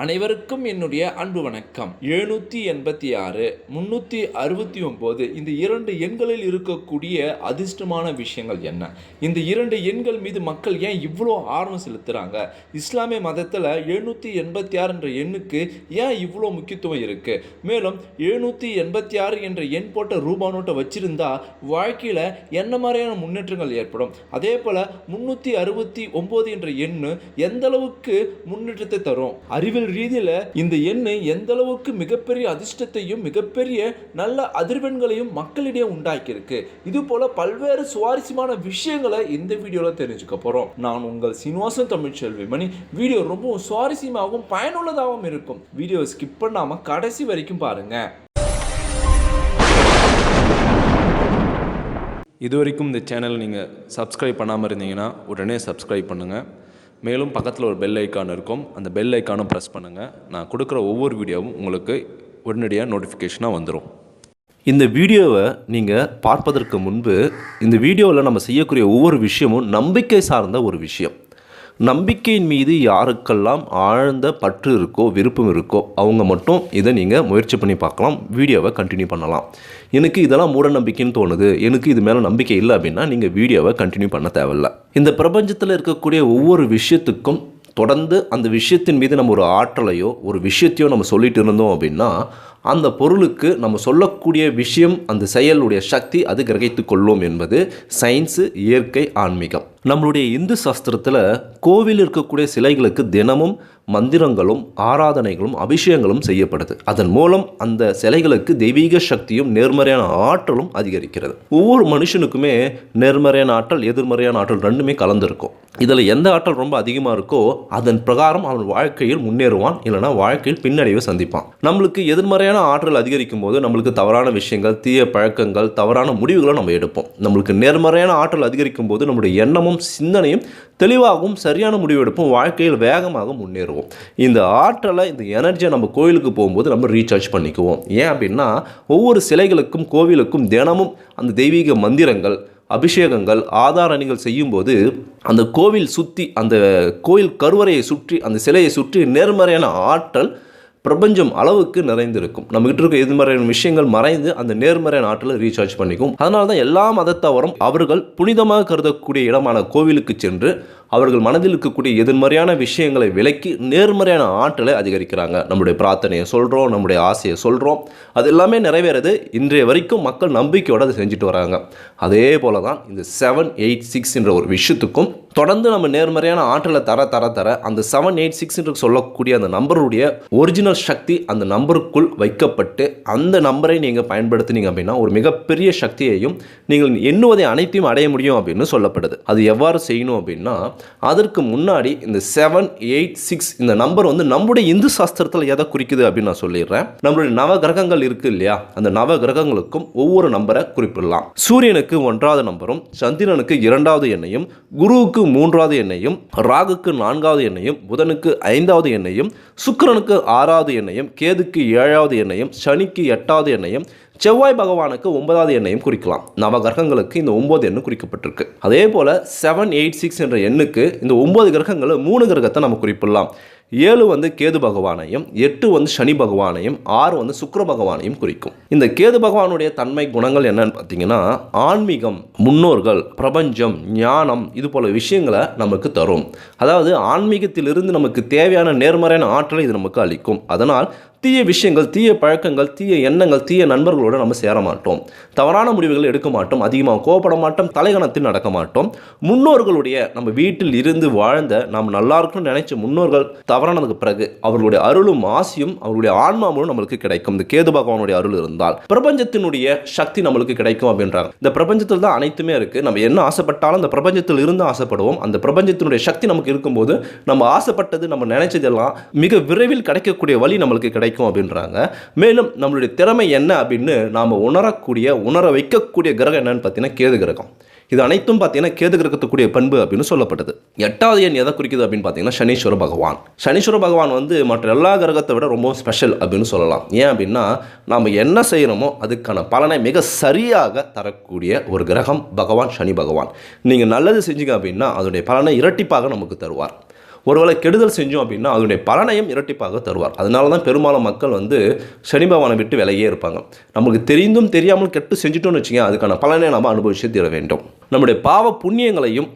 அனைவருக்கும் என்னுடைய அன்பு வணக்கம். எழுநூற்றி எண்பத்தி ஆறு முந்நூற்றி அறுபத்தி ஒம்பது இந்த இரண்டு எண்களில் இருக்கக்கூடிய அதிர்ஷ்டமான விஷயங்கள் என்ன? இந்த இரண்டு எண்கள் மீது மக்கள் ஏன் இவ்வளோ ஆர்வம் செலுத்துகிறாங்க இஸ்லாமிய மதத்தில் எழுநூற்றி எண்பத்தி ஆறு என்ற எண்ணுக்கு ஏன் இவ்வளோ முக்கியத்துவம் இருக்குது மேலும் எழுநூற்றி எண்பத்தி ஆறு என்ற எண் போட்ட ரூபா நோட்டை வச்சுருந்தா வாழ்க்கையில் என்ன மாதிரியான முன்னேற்றங்கள் ஏற்படும்? அதே போல் முந்நூற்றி அறுபத்தி ஒம்பது என்ற எண்ணு எந்தளவுக்கு முன்னேற்றத்தை தரும்? அறிவில் அறிவியல் ரீதியில் இந்த எண்ணு எந்த அளவுக்கு மிகப்பெரிய அதிர்ஷ்டத்தையும் மிகப்பெரிய நல்ல அதிர்வெண்களையும் மக்களிடையே உண்டாக்கியிருக்கு. இது போல பல்வேறு சுவாரஸ்யமான விஷயங்களை இந்த வீடியோவில் தெரிஞ்சுக்க போகிறோம் நான் உங்கள் சீனிவாசன் தமிழ்ச்செல்வி மணி வீடியோ ரொம்பவும் சுவாரஸ்யமாகவும் பயனுள்ளதாகவும் இருக்கும். வீடியோ ஸ்கிப் பண்ணாமல் கடைசி வரைக்கும் பாருங்கள் இது வரைக்கும் இந்த சேனல் நீங்கள் சப்ஸ்கிரைப் பண்ணாமல் இருந்தீங்கன்னா உடனே சப்ஸ்கிரைப் பண்ணுங்கள் மேலும் பக்கத்தில் ஒரு பெல் ஐக்கான் இருக்கும். அந்த பெல் ஐக்கானும் ப்ரெஸ் பண்ணுங்கள் நான் கொடுக்குற ஒவ்வொரு வீடியோவும் உங்களுக்கு உடனடியாக நோட்டிஃபிகேஷனாக வந்துடும் இந்த வீடியோவை நீங்கள் பார்ப்பதற்கு முன்பு இந்த வீடியோவில் நம்ம செய்யக்கூடிய ஒவ்வொரு விஷயமும் நம்பிக்கை சார்ந்த ஒரு விஷயம். நம்பிக்கையின் மீது யாருக்கெல்லாம் ஆழ்ந்த பற்று இருக்கோ விருப்பம் இருக்கோ அவங்க மட்டும் இதை நீங்கள் முயற்சி பண்ணி பார்க்கலாம் வீடியோவை கண்டினியூ பண்ணலாம். எனக்கு இதெல்லாம் மூட நம்பிக்கைன்னு தோணுது. எனக்கு இது மேலே நம்பிக்கை இல்லை அப்படின்னா நீங்கள் வீடியோவை கண்டினியூ பண்ண தேவையில்ல. இந்த பிரபஞ்சத்தில் இருக்கக்கூடிய ஒவ்வொரு விஷயத்துக்கும் தொடர்ந்து அந்த விஷயத்தின் மீது நம்ம ஒரு ஆற்றலையோ ஒரு விஷயத்தையோ நம்ம சொல்லிட்டு இருந்தோம் அப்படின்னா அந்த பொருளுக்கு நம்ம சொல்லக்கூடிய விஷயம் அந்த செயலுடைய சக்தி அது கிரகித்து கொள்ளும் என்பது சயின்ஸு இயற்கை ஆன்மீகம். நம்மளுடைய இந்து சாஸ்திரத்தில் கோவில் இருக்கக்கூடிய சிலைகளுக்கு தினமும் மந்திரங்களும் ஆராதனைகளும் அபிஷேகங்களும் செய்யப்படுது. அதன் மூலம் அந்த சிலைகளுக்கு தெய்வீக சக்தியும் நேர்மறையான ஆற்றலும் அதிகரிக்கிறது. ஒவ்வொரு மனுஷனுக்குமே நேர்மறையான ஆற்றல் எதிர்மறையான ஆற்றல் ரெண்டுமே கலந்துருக்கும். இதில் எந்த ஆற்றல் ரொம்ப அதிகமாக இருக்கோ அதன் பிரகாரம் அவன் வாழ்க்கையில் முன்னேறுவான் இல்லைனா வாழ்க்கையில் பின்னடைவை சந்திப்பான். நம்மளுக்கு எதிர்மறையான ஆற்றல் அதிகரிக்கும் போது நம்மளுக்கு தவறான விஷயங்கள் தீய பழக்கங்கள் தவறான முடிவுகளை நம்ம எடுப்போம். நம்மளுக்கு நேர்மறையான ஆற்றல் அதிகரிக்கும் போது நம்முடைய எண்ணமும் சிந்தனையும் தெளிவாகவும் சரியான முடிவெடுப்பும் வாழ்க்கையில் வேகமாக முன்னேறுவோம். இந்த ஆற்றலை இந்த எனர்ஜியை நம்ம கோயிலுக்கு போகும்போது நம்ம ரீசார்ஜ் பண்ணிக்குவோம். ஏன் அப்படின்னா ஒவ்வொரு சிலைகளுக்கும் கோவிலுக்கும் தினமும் அந்த தெய்வீக மந்திரங்கள் அபிஷேகங்கள் ஆதாரணிகள் செய்யும்போது அந்த கோவில் சுற்றி அந்த கோயில் கருவறையை சுற்றி அந்த சிலையை சுற்றி நேர்மறையான ஆற்றல் பிரபஞ்சம் அளவுக்கு நிறைந்திருக்கும். நம்மகிட்ட இருக்க எதிர்மறையான விஷயங்கள் மறைந்து அந்த நேர்மறையான ஆற்றலை ரீசார்ஜ் பண்ணிக்கும். அதனால தான் எல்லா மதத்தவரும் அவர்கள் புனிதமாக கருதக்கூடிய இடமான கோவிலுக்கு சென்று அவர்கள் மனதில் இருக்கக்கூடிய எதிர்மறையான விஷயங்களை விலக்கி நேர்மறையான ஆற்றலை அதிகரிக்கிறாங்க. நம்முடைய பிரார்த்தனையை சொல்கிறோம் நம்முடைய ஆசையை சொல்கிறோம் அது எல்லாமே நிறைவேறது இன்றைய வரைக்கும் மக்கள் நம்பிக்கையோடு அதை செஞ்சுட்டு வராங்க. அதே போல தான் இந்த செவன் எயிட் சிக்ஸ் என்ற ஒரு விஷயத்துக்கும் தொடர்ந்து நம்ம நேர்மறையான ஆற்றலை தர தர தர அந்த செவன் எயிட் சிக்ஸ் என்று சொல்லக்கூடிய அந்த நம்பருடைய ஒரிஜினல் சக்தி அந்த நம்பருக்குள் வைக்கப்பட்டு அந்த நம்பரை நீங்கள் பயன்படுத்தினீங்க அப்படின்னா ஒரு மிகப்பெரிய சக்தியையும் நீங்கள் எண்ணுவதை அனைத்தையும் அடைய முடியும் அப்படின்னு சொல்லப்படுது. அது எவ்வாறு செய்யணும் அப்படின்னா அதற்கு முன்னாடி இந்த செவன் எயிட் சிக்ஸ் இந்த நம்பர் வந்து நம்முடைய இந்து சாஸ்திரத்தில் எதை குறிக்குது அப்படின்னு நான் சொல்லிடுறேன். நம்மளுடைய நவ கிரகங்கள் இருக்கு இல்லையா? அந்த நவ கிரகங்களுக்கும் ஒவ்வொரு நம்பரை குறிப்பிடலாம். சூரியனுக்கு ஒன்றாவது நம்பரும் சந்திரனுக்கு இரண்டாவது எண்ணையும் குருவுக்கு மூன்றாவது எண்ணையும் ராகுக்கு நான்காவது எண்ணையும் புதனுக்கு ஐந்தாவது எண்ணையும் சுக்கிரனுக்கு ஆறாவது எண்ணையும் கேதுக்கு ஏழாவது எண்ணையும் சனிக்கு எட்டாவது எண்ணையும் செவ்வாய் பகவானுக்கு ஒன்பதாவது எண்ணையும் குறிக்கலாம். நவகிரகங்களுக்கு இந்த ஒன்பது எண்ணு குறிக்கப்பட்டிருக்கு. அதே போல் செவன் எயிட் சிக்ஸ் என்ற எண்ணுக்கு இந்த ஒன்பது கிரகங்களை மூணு கிரகத்தை நம்ம குறிப்பிடலாம். ஏழு வந்து கேது பகவானையும் எட்டு வந்து சனி பகவானையும் ஆறு வந்து சுக்கர பகவானையும் குறிக்கும். இந்த கேது பகவானுடைய தன்மை குணங்கள் என்னன்னு பார்த்தீங்கன்னா ஆன்மீகம் முன்னோர்கள் பிரபஞ்சம் ஞானம் இது போல விஷயங்களை நமக்கு தரும். அதாவது ஆன்மீகத்திலிருந்து நமக்கு தேவையான நேர்மறையான ஆற்றலை இது நமக்கு அளிக்கும். அதனால் தீய விஷயங்கள் தீய பழக்கங்கள் தீய எண்ணங்கள் தீய நண்பர்களோடு நம்ம சேர மாட்டோம். தவறான முடிவுகள் எடுக்க மாட்டோம். அதிகமாக கோபப்பட மாட்டோம். தலைகணத்தில் நடக்க மாட்டோம். முன்னோர்களுடைய நம்ம வீட்டில் இருந்து வாழ்ந்த நாம் நல்லா இருக்கணும்னு நினைச்ச முன்னோர்கள் தவறானதுக்கு பிறகு அவர்களுடைய அருளும் ஆசியும் அவர்களுடைய ஆன்மாவும் நம்மளுக்கு கிடைக்கும். இந்த கேது பகவானுடைய அருள் இருந்தால் பிரபஞ்சத்தினுடைய சக்தி நம்மளுக்கு கிடைக்கும் அப்படின்றாங்க. இந்த பிரபஞ்சத்தில் தான் அனைத்துமே இருக்கு. நம்ம என்ன ஆசைப்பட்டாலும் அந்த பிரபஞ்சத்தில் இருந்து ஆசைப்படுவோம். அந்த பிரபஞ்சத்தினுடைய சக்தி நமக்கு இருக்கும்போது நம்ம ஆசைப்பட்டது நம்ம நினைச்சதெல்லாம் மிக விரைவில் கிடைக்கக்கூடிய வழி நம்மளுக்கு கிடைக்கும் அப்படின்றாங்க. மேலும் நம்மளுடைய திறமை என்ன அப்படின்னு நாம் உணரக்கூடிய உணர வைக்கக்கூடிய கிரகம் என்னன்னு பார்த்தீங்கன்னா கேது கிரகம். இது அனைத்தும் பார்த்தீங்கன்னா கேது கிரகத்துக்குரிய பண்பு அப்படின்னு சொல்லப்பட்டது. எட்டாவது எண் எதை குறிக்குது அப்படின்னு பார்த்தீங்கன்னா சனீஸ்வர பகவான். சனீஸ்வர பகவான் வந்து மற்ற எல்லா கிரகத்தை விட ரொம்ப ஸ்பெஷல் அப்படின்னு சொல்லலாம். ஏன் அப்படின்னா நாம் என்ன செய்கிறோமோ அதுக்கான பலனை மிக சரியாக தரக்கூடிய ஒரு கிரகம் பகவான் சனி பகவான். நீங்கள் நல்லது செஞ்சீங்க அப்படின்னா அதனுடைய பலனை இரட்டிப்பாக நமக்கு தருவார். ஒருவேளை கெடுதல் செஞ்சோம் அப்படின்னா அதனுடைய பலனையும் இரட்டிப்பாக தருவார். அதனால தான் பெரும்பாலும் மக்கள் வந்து சனி பகவானை விட்டு விலையே இருப்பாங்க. நமக்கு தெரிந்தும் தெரியாமல் கெட்டு செஞ்சுட்டோம்னு வச்சுங்க அதுக்கான பலனை நம்ம அனுபவிச்சு தீர வேண்டும். நம்முடைய பாவ புண்ணியங்களையும்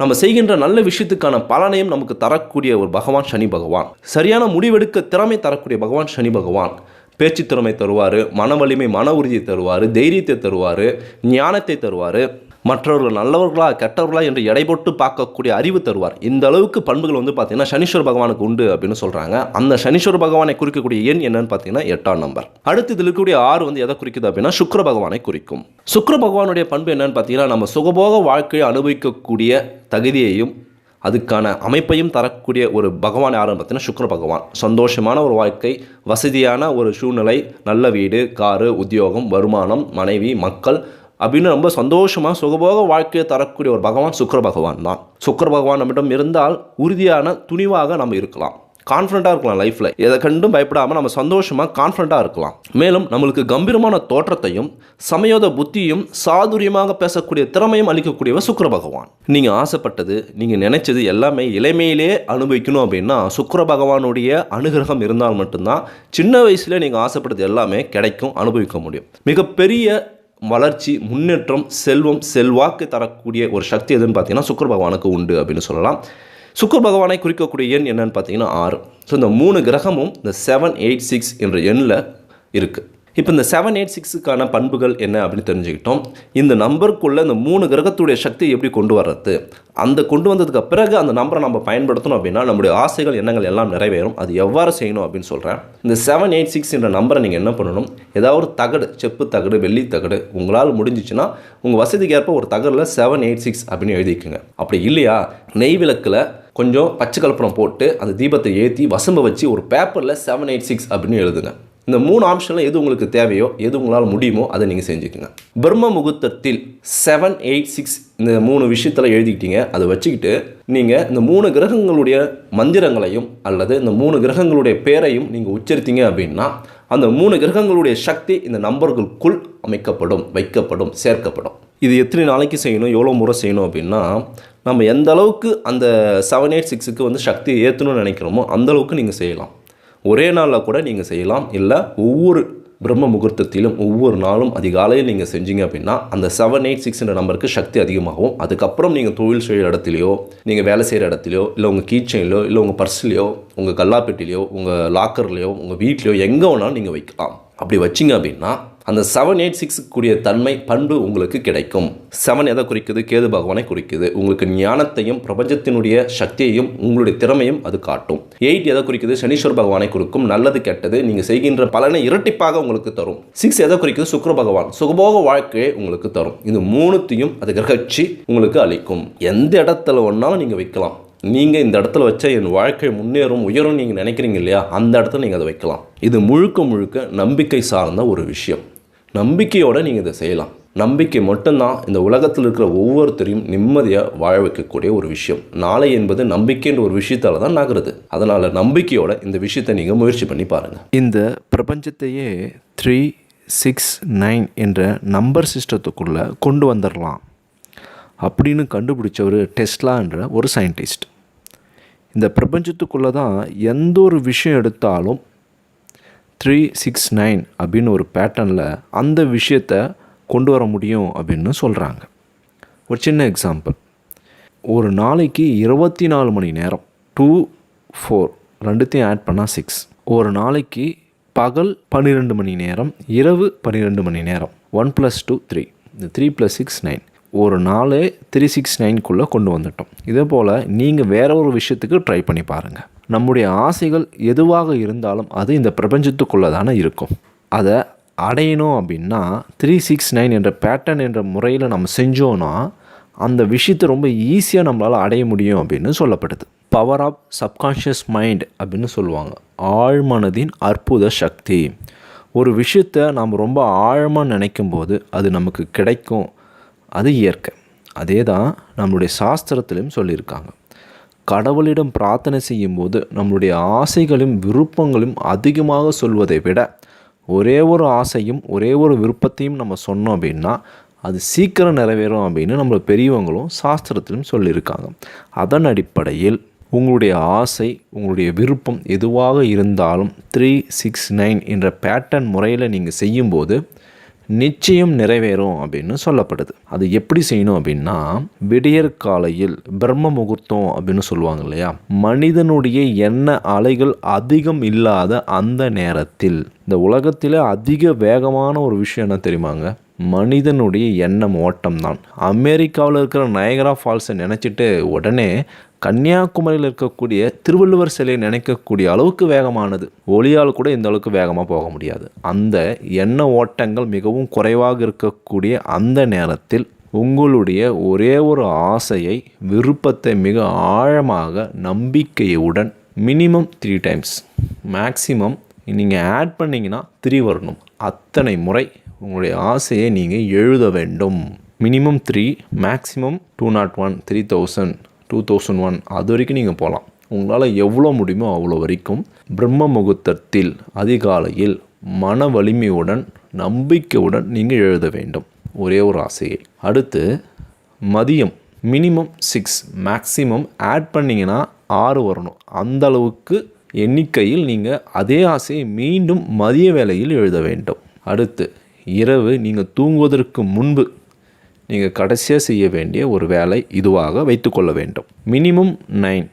நம்ம செய்கின்ற நல்ல விஷயத்துக்கான பலனையும் நமக்கு தரக்கூடிய ஒரு பகவான் சனி பகவான். சரியான முடிவெடுக்க திறமை தரக்கூடிய பகவான் சனி பகவான். பேச்சு திறமை தருவார் மன வலிமை மன உறுதியை தருவார் தைரியத்தை தருவார் ஞானத்தை தருவார். மற்றவர்கள் நல்லவர்களா கெட்டவர்களா என்று எடை போட்டு பார்க்கக்கூடிய அறிவு தருவார். இந்த அளவுக்கு பண்புகள் வந்து பார்த்தீங்கன்னா சனீஸ்வர பகவானுக்கு உண்டு அப்படின்னு சொல்கிறாங்க அந்த சனீஸ்வர பகவானை குறிக்கக்கூடிய எண் என்னன்னு பார்த்தீங்கன்னா எட்டாம் நம்பர். அடுத்து இதில் இருக்கக்கூடிய ஆறு வந்து எதை குறிக்குது அப்படின்னா சுக்கர பகவானை குறிக்கும். சுக்கர பகவானுடைய பண்பு என்னன்னு பார்த்தீங்கன்னா நம்ம சுகபோக வாழ்க்கையை அனுபவிக்கக்கூடிய தகுதியையும் அதுக்கான அமைப்பையும் தரக்கூடிய ஒரு பகவான் யாருன்னு பார்த்தீங்கன்னா சுக்கர பகவான். சந்தோஷமான ஒரு வாழ்க்கை வசதியான ஒரு சூழ்நிலை நல்ல வீடு காரு உத்தியோகம் வருமானம் மனைவி மக்கள் அப்படின்னு ரொம்ப சந்தோஷமாக சுகபோக வாழ்க்கையை தரக்கூடிய ஒரு பகவான் சுக்கர பகவான் தான். சுக்கிர பகவான் நம்மிடம் இருந்தால் உறுதியான துணிவாக நம்ம இருக்கலாம். கான்ஃபிடண்ட்டாக இருக்கலாம் லைஃப்பில் எதை கண்டும் பயப்படாமல் நம்ம சந்தோஷமாக கான்ஃபிடண்ட்டாக இருக்கலாம். மேலும் நம்மளுக்கு கம்பீரமான தோற்றத்தையும் சமயோத புத்தியும் சாதுரியமாக பேசக்கூடிய திறமையும் அளிக்கக்கூடியவர் சுக்கர பகவான். நீங்கள் ஆசைப்பட்டது நீங்கள் நினைச்சது எல்லாமே இளமையிலே அனுபவிக்கணும் அப்படின்னா சுக்கர பகவானுடைய அனுகிரகம் இருந்தால் மட்டும்தான் சின்ன வயசுல நீங்கள் ஆசைப்பட்டது எல்லாமே கிடைக்கும் அனுபவிக்க முடியும். மிகப்பெரிய வளர்ச்சி முன்னேற்றம் செல்வம் செல்வாக்கு தரக்கூடிய ஒரு சக்தி எதுன்னு பார்த்தீங்கன்னா சுக்கர பகவானுக்கு உண்டு அப்படின்னு சொல்லலாம். சுக்கர் பகவானை குறிக்கக்கூடிய எண் என்னன்னு பார்த்தீங்கன்னா ஆறு. ஸோ இந்த மூணு கிரகமும் இந்த செவன் எயிட் சிக்ஸ் என்ற எண்ணில் இருக்குது இப்போ இந்த செவன் எயிட் சிக்ஸுக்கான பண்புகள் என்ன அப்படின்னு தெரிஞ்சுக்கிட்டோம். இந்த நம்பருக்குள்ளே இந்த மூணு கிரகத்துடைய சக்தியை எப்படி கொண்டு வர்றது? அந்த கொண்டு வந்ததுக்கு பிறகு அந்த நம்பரை நம்ம பயன்படுத்தணும் அப்படின்னா நம்முடைய ஆசைகள் எண்ணங்கள் எல்லாம் நிறைவேறும். அது எவ்வாறு செய்யணும் அப்படின்னு சொல்கிறேன் இந்த செவன் எயிட் சிக்ஸ் என்ற நம்பரை நீங்கள் என்ன பண்ணணும்? ஏதாவது ஒரு தகடு செப்பு தகடு வெள்ளி தகடு உங்களால் முடிஞ்சிச்சுன்னா உங்கள் வசதிக்கு ஏற்ப ஒரு தகடில் செவன் எயிட் சிக்ஸ் அப்படின்னு எழுதிக்குங்க. அப்படி இல்லையா? நெய் விளக்கில் கொஞ்சம் பச்சை கலப்படம் போட்டு அந்த தீபத்தை ஏற்றி வசம்ப வச்சு ஒரு பேப்பரில் செவன் எயிட் சிக்ஸ் அப்படின்னு எழுதுங்க. இந்த மூணு ஆப்ஷனில் எது உங்களுக்கு தேவையோ எது உங்களால் முடியுமோ அதை நீங்கள் செஞ்சுக்கோங்க. பிரம்ம முகூர்த்தத்தில் செவன் எயிட் சிக்ஸ் இந்த மூணு விஷயத்தில் எழுதிக்கிட்டீங்க. அதை வச்சுக்கிட்டு நீங்கள் இந்த மூணு கிரகங்களுடைய மந்திரங்களையும் அல்லது இந்த மூணு கிரகங்களுடைய பேரையும் நீங்கள் உச்சரித்தீங்க அப்படின்னா அந்த மூணு கிரகங்களுடைய சக்தி இந்த நம்பர்களுக்குள் அமைக்கப்படும் வைக்கப்படும் சேர்க்கப்படும். இது எத்தனை நாளைக்கு செய்யணும் எவ்வளோ முறை செய்யணும் அப்படின்னா நம்ம எந்த அளவுக்கு அந்த செவன் எயிட் சிக்ஸுக்கு வந்து சக்தியை ஏற்றணும்னு நினைக்கிறோமோ அந்த அளவுக்கு நீங்கள் செய்யலாம். ஒரே நாளில் கூட நீங்கள் செய்யலாம். இல்லை ஒவ்வொரு பிரம்ம முகூர்த்தத்திலும் ஒவ்வொரு நாளும் அதிகாலையில் நீங்கள் செஞ்சீங்க அப்படின்னா அந்த செவன் எயிட் சிக்ஸ்ன்ற நம்பருக்கு சக்தி அதிகமாகும். அதுக்கப்புறம் நீங்கள் தொழில் செய்கிற இடத்துலையோ நீங்கள் வேலை செய்கிற இடத்துலையோ இல்லை உங்கள் கீச்சைன்லையோ இல்லை உங்கள் பர்ஸ்லையோ உங்கள் கல்லாப்பெட்டிலையோ உங்கள் லாக்கர்லையோ உங்கள் வீட்லையோ எங்கே வேணாலும் நீங்கள் வைக்கலாம். அப்படி வச்சிங்க அப்படின்னா அந்த செவன் எயிட் சிக்ஸுக்குரிய தன்மை பண்பு உங்களுக்கு கிடைக்கும். செவன் எதை குறிக்குது? கேது பகவானை குறிக்குது. உங்களுக்கு ஞானத்தையும் பிரபஞ்சத்தினுடைய சக்தியையும் உங்களுடைய திறமையும் அது காட்டும். எயிட் எதை குறிக்குது? சனீஸ்வர பகவானை குறிக்கும். நல்லது கெட்டது. நீங்கள் செய்கின்ற பலனை இரட்டிப்பாக உங்களுக்கு தரும். சிக்ஸ் எதை குறிக்குது? சுக்கர பகவான். சுகபோக வாழ்க்கையை உங்களுக்கு தரும். இது மூணுத்தையும் அது கிரகச்சி உங்களுக்கு அளிக்கும். எந்த இடத்துல ஒன்றாலும் நீங்கள் வைக்கலாம். நீங்கள் இந்த இடத்துல வச்ச என் வாழ்க்கை முன்னேறும் உயரும் நீங்கள் நினைக்கிறீங்க இல்லையா? அந்த இடத்துல நீங்கள் அதை வைக்கலாம். இது முழுக்க முழுக்க நம்பிக்கை சார்ந்த ஒரு விஷயம். நம்பிக்கையோடு நீங்கள் இதை செய்யலாம். நம்பிக்கை மட்டும்தான் இந்த உலகத்தில் இருக்கிற ஒவ்வொருத்தரையும் நிம்மதியாக வாழ வைக்கக்கூடிய ஒரு விஷயம். நாளை என்பது நம்பிக்கைன்ற ஒரு விஷயத்தால் தான் நகருது. அதனால் நம்பிக்கையோட இந்த விஷயத்தை நீங்கள் முயற்சி பண்ணி பாருங்கள் இந்த பிரபஞ்சத்தையே த்ரீ சிக்ஸ் நைன் என்ற நம்பர் சிஸ்டத்துக்குள்ளே கொண்டு வந்துடலாம் அப்படின்னு கண்டுபிடிச்ச ஒரு டெஸ்லான்ற ஒரு சயின்டிஸ்ட் இந்த பிரபஞ்சத்துக்குள்ளே தான் எந்த ஒரு விஷயம் எடுத்தாலும் த்ரீ சிக்ஸ் நைன் அப்படின்னு ஒரு பேட்டர்னில் அந்த விஷயத்தை கொண்டு வர முடியும் அப்படின்னு சொல்கிறாங்க ஒரு சின்ன எக்ஸாம்பிள் ஒரு நாளைக்கு இருபத்தி நாலு மணி நேரம் டூ ஃபோர் ரெண்டுத்தையும் ஆட் பண்ணால் சிக்ஸ் ஒரு நாளைக்கு பகல் பன்னிரெண்டு மணி நேரம் இரவு பன்னிரெண்டு மணி நேரம் ஒன் ப்ளஸ் டூ த்ரீ இந்த த்ரீ ப்ளஸ் சிக்ஸ் நைன் ஒரு நாளே த்ரீ சிக்ஸ் நைன்குள்ளே கொண்டு வந்துட்டோம். இதே போல் நீங்கள் வேற ஒரு விஷயத்துக்கு ட்ரை பண்ணி பாருங்கள் நம்முடைய ஆசைகள் எதுவாக இருந்தாலும் அது இந்த பிரபஞ்சத்துக்குள்ளே தானே இருக்கும். அதை அடையணும் அப்படின்னா த்ரீ சிக்ஸ் நைன் என்ற பேட்டர்ன் என்ற முறையில் நம்ம செஞ்சோன்னா அந்த விஷயத்தை ரொம்ப ஈஸியாக நம்மளால் அடைய முடியும் அப்படின்னு சொல்லப்படுது. பவர் ஆஃப் சப்கான்ஷியஸ் மைண்ட் அப்படின்னு சொல்லுவாங்க. ஆழ்மனதின் அற்புத சக்தி. ஒரு விஷயத்தை நாம் ரொம்ப ஆழமாக நினைக்கும் போது அது நமக்கு கிடைக்கும். அது இயற்கை. அதே தான் நம்மளுடைய சாஸ்திரத்திலையும் சொல்லியிருக்காங்க. கடவுளிடம் பிரார்த்தனை செய்யும்போது நம்மளுடைய ஆசைகளும் விருப்பங்களும் அதிகமாக சொல்வதை விட ஒரே ஒரு ஆசையும் ஒரே ஒரு விருப்பத்தையும் நம்ம சொன்னோம் அப்படின்னா அது சீக்கிரம் நிறைவேறும் அப்படின்னு நம்ம பெரியவங்களும் சாஸ்திரத்திலும் சொல்லியிருக்காங்க. அதன் அடிப்படையில் உங்களுடைய ஆசை உங்களுடைய விருப்பம் எதுவாக இருந்தாலும் த்ரீ சிக்ஸ் நைன் என்ற பேட்டர்ன் முறையில் நீங்கள் செய்யும்போது நிச்சயம் நிறைவேறும் அப்படின்னு சொல்லப்படுது. அது எப்படி செய்யணும் அப்படின்னா விடியற் காலையில் பிரம்ம முகூர்த்தம் அப்படின்னு சொல்லுவாங்க இல்லையா? மனிதனுடைய எண்ண அலைகள் அதிகம் இல்லாத அந்த நேரத்தில் இந்த உலகத்தில் அதிக வேகமான ஒரு விஷயம் என்ன தெரியுமாங்க? மனிதனுடைய எண்ணம் ஓட்டம் தான் அமெரிக்காவில் இருக்கிற நயகரா ஃபால்ஸை நினச்சிட்டு உடனே கன்னியாகுமரியில் இருக்கக்கூடிய திருவள்ளுவர் சிலையை நினைக்கக்கூடிய அளவுக்கு வேகமானது. ஒளியால் கூட இந்த அளவுக்கு வேகமாக போக முடியாது. அந்த எண்ண ஓட்டங்கள் மிகவும் குறைவாக இருக்கக்கூடிய அந்த நேரத்தில் உங்களுடைய ஒரே ஒரு ஆசையை விருப்பத்தை மிக ஆழமாக நம்பிக்கையுடன் மினிமம் த்ரீ டைம்ஸ் மேக்சிமம் நீங்கள் ஆட் பண்ணிங்கன்னா த்ரீ வரணும் அத்தனை முறை உங்களுடைய ஆசையை நீங்கள் எழுத வேண்டும். Minimum three maximum two naught one three thousand two thousand one அது வரைக்கும் நீங்கள் போகலாம் உங்களால் எவ்வளோ முடியுமோ அவ்வளோ வரைக்கும் பிரம்ம முகூர்த்தத்தில் அதிகாலையில் மன வலிமையுடன் நம்பிக்கையுடன் நீங்கள் எழுத வேண்டும். ஒரே ஒரு ஆசையை. அடுத்து மதியம். மினிமம் சிக்ஸ் மேக்ஸிமம் ஆட் பண்ணிங்கன்னா ஆறு வரணும். அந்த அளவுக்கு எண்ணிக்கையில் நீங்கள் அதே ஆசையை மீண்டும் மதிய வேளையில் எழுத வேண்டும். அடுத்து இரவு. நீங்கள் தூங்குவதற்கு முன்பு நீங்கள் கடைசியாக செய்ய வேண்டிய ஒரு வேலை இதுவாக வைத்துக்கொள்ள வேண்டும். மினிமம் நைன்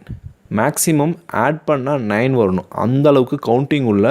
மேக்ஸிமம் ஆட் பண்ணால் நைன் வரணும். அந்த அளவுக்கு கவுண்டிங் உள்ள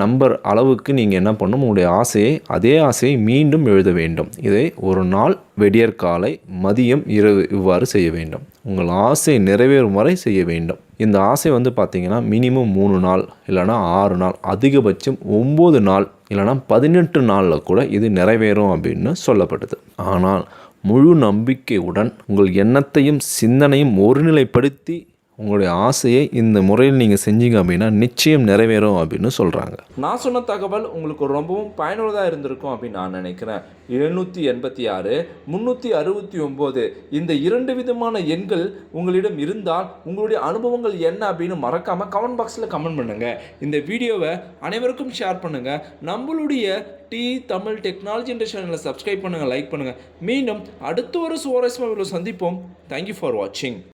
நம்பர் அளவுக்கு நீங்கள் என்ன பண்ணணும்? உங்களுடைய ஆசையை அதே ஆசையை மீண்டும் எழுத வேண்டும். இதை ஒரு நாள் வெடியற்காலை மதியம் இரவு இவ்வாறு செய்ய வேண்டும். உங்கள் ஆசை நிறைவேறும் வரை செய்ய வேண்டும். இந்த ஆசை வந்து பார்த்திங்கன்னா மினிமம் மூணு நாள் இல்லைனா ஆறு நாள் அதிகபட்சம் ஒம்பது நாள் இல்லைனா பதினெட்டு நாளில் கூட இது நிறைவேறும் அப்படின்னு சொல்லப்படுது. ஆனால் முழு நம்பிக்கையுடன் உங்கள் எண்ணத்தையும் சிந்தனையும் ஒருநிலைப்படுத்தி உங்களுடைய ஆசையை இந்த முறையில் நீங்கள் செஞ்சீங்க அப்படின்னா நிச்சயம் நிறைவேறும் அப்படின்னு சொல்கிறாங்க நான் சொன்ன தகவல் உங்களுக்கு ரொம்பவும் பயனுள்ளதாக இருந்திருக்கும் அப்படின்னு நான் நினைக்கிறேன். எழுநூற்றி எண்பத்தி ஆறு முந்நூற்றி அறுபத்தி ஒம்பது இந்த இரண்டு விதமான எண்கள் உங்களிடம் இருந்தால் உங்களுடைய அனுபவங்கள் என்ன அப்படின்னு மறக்காமல் கமெண்ட் பாக்ஸில் கமெண்ட் பண்ணுங்கள் இந்த வீடியோவை அனைவருக்கும் ஷேர் பண்ணுங்கள் நம்மளுடைய டி தமிழ் டெக்னாலஜி என்ற சேனலை சப்ஸ்கிரைப் பண்ணுங்கள் லைக் பண்ணுங்கள் மீண்டும் அடுத்த ஒரு சுவாரஸ்யமாக சந்திப்போம். தேங்க்யூ ஃபார் வாட்சிங்